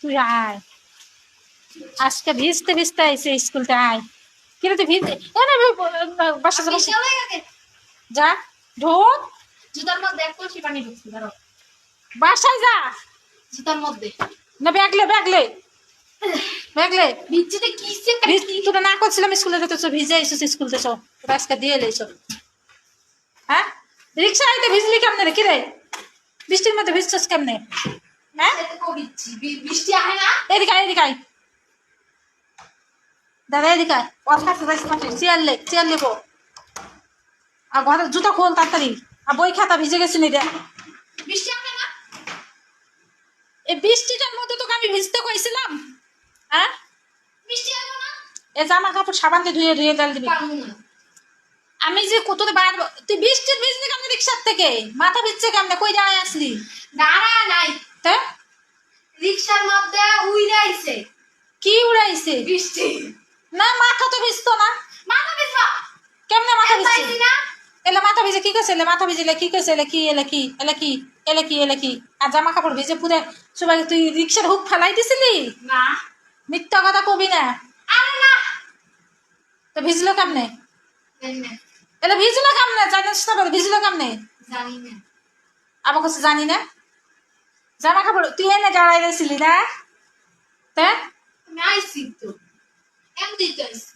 তুই আয়। আজকে ভিজতে ভিজতে আইসে স্কুলটা আয়। কিরে তুই ভিজতে এ না বাসা যাব যা ঢোক জুতার মধ্যে এক কলসি পানি ঢুকছে ধরো বাসায় যা। জুতার মধ্যে। না ব্যাগলে ব্যাগলে ব্যাগলে ভিজিতে তোরা না করছিলাম স্কুলে যেতে তো ভিজে এসেছিস স্কুল তোরা আজকে দিয়ে হ্যাঁ? রিক্সা আইতে ভিজলি কেমনে রে কিরে? বৃষ্টির মধ্যে ভিজছিস কেমনে? হ্যাঁ? বৃষ্টি আহে না? এদিকে এদিকে আয়। দাদা এদিকে আয়। ওর কাছে যাইস না তুই। চেয়ার লে চেয়ার লেবো। আর ঘরের জুতা খোল তাড়াতাড়ি। আর বই খাতা ভিজে গেছি রে বৃষ্টি আহে না? এই বৃষ্টিটার মধ্যে তোকে আমি ভিজতে কইছিলাম। হ্যাঁ? বৃষ্টি আহে না? এ জামা কাপড় সাবান দিয়ে ধুয়ে ধুয়ে ডাল দিবি। আমি যে কত বার তুই বৃষ্টির ভিজলি কেমনে রিক্সার থেকে? মাথা ভিজছে কেমনে? কই যায় আসলি? দাঁড়া নাই রিক্সার মধ্যে উইরে আইছে কি উড়াইছে? বৃষ্টি। না মাথা তো ভিজতো না। মাথা ভিজবা। কেমনে মাথা ভিজছে? না। এলে মাথা ভিজে কি করছে এলে মাথা ভিজলে কি করছে এলে কি এলে কি এলে কি এলে কি এলে কি? আর জামা কাপড় ভিজে পুরে সবাই তুই রিক্সার হুক ফেলাই দিছিলি? না। মিথ্যা কথা কবি না। আরে না। তো ভিজলো কেমনে? এলে ভিজলো কেমনে? জানিস না ভিজলো কেমনে? জানি না। আমার কাছে জানি না। জামা কাপড় তুই এনে দাঁড়াই গেছিলি না? তা? আমি আইছি তো। এমনি তো আইছি।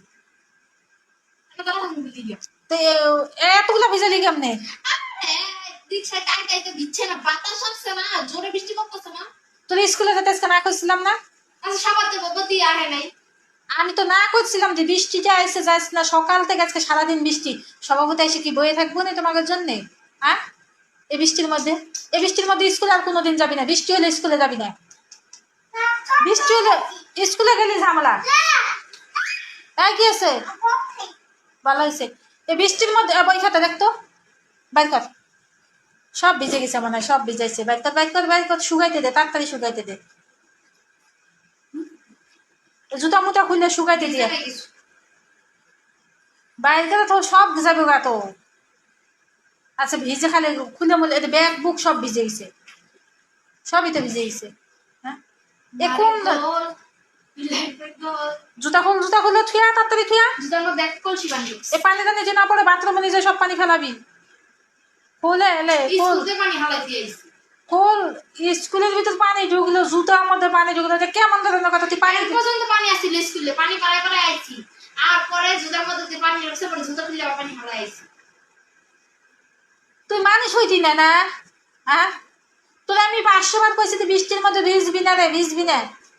আমি তো এতগুলো ভিজালি কেমনে? না বাতাস না জোরে বৃষ্টি পড়তেছে না। তোর স্কুলে যেতে আজকে না করছিলাম না? আচ্ছা সবার তো আহে নাই। আমি তো না করছিলাম যে বৃষ্টিটা এসে যাস না সকাল থেকে আজকে সারাদিন বৃষ্টি। সভাপতি এসে কি বয়ে থাকব না তোমাদের জন্যে? হ্যাঁ? এই বৃষ্টির মধ্যে, এই বৃষ্টির মধ্যে স্কুলে আর কোনোদিন যাবি না। বৃষ্টি হলে স্কুলে যাবি না। বৃষ্টি হলে স্কুলে গেলি ঝামেলা। হ্যাঁ কি আছে ভালো হয়েছে। এই বৃষ্টির মধ্যে বই খাতা দেখতো বাইর কর। সব ভিজে গেছে মনে হয় সব ভিজাইছে। বাইর কর বাইর কর বাইর কর, শুকাইতে দে, তাড়াতাড়ি শুকাইতে দে? জুতা মুতা খুললে শুকাইতে দিয়ে। বাইরে গেলে তো সব যাবে গা তো। আচ্ছা ভিজে খালে খুলে মুলে এটা ব্যাগ বুক সব ভিজে গেছে। সবই তো ভিজে গেছে। হ্যাঁ? জুতা খুল জুতা খুলে থুয়া তাড়াতাড়ি থুয়া। এ পানি টানি যে না পড়ে বাথরুমে সব পানি ফেলাবি। খুলে এলে খোল। স্কুলের ভিতর পানি ঢুকলো জুতার মধ্যে পানি ঢুকলো। কেমন ধরনের কথা তুই পানি পর্যন্ত পানি আসছিল স্কুলে। পানি পাড়ায় পাড়ায় আইছি। আর পরে জুতার মধ্যে পানি ঢুকছে পরে জুতা খুলে পানি হালাই আইছি। তুই মানুষ হইতি না না? হ্যাঁ তোর আমি পাঁচশো বার কইছি তুই বৃষ্টির মধ্যে ভিজবি না রে, ভিজবি না।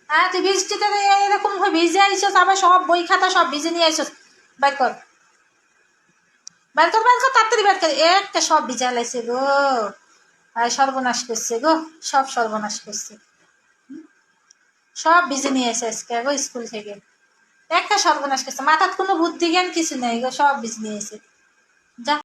হ্যাঁ তুই বৃষ্টিতে এরকম ভিজে আইসস আবার সব বই খাতা সব ভিজে নিয়ে আইসস বাইর কর। বাইর কর বাইর কর, তাড়াতাড়ি বাইর কর। একটা সব ভিজা লাইছে গো। আর সর্বনাশ করছে গো, সব সর্বনাশ করছে। সব ভিজে নিয়ে এসে আজকে গো স্কুল থেকে। একটা সর্বনাশ করছে। মাথার কোনো বুদ্ধি জ্ঞান কিছু নেই গো, সব ভিজে নিয়ে এসে যা।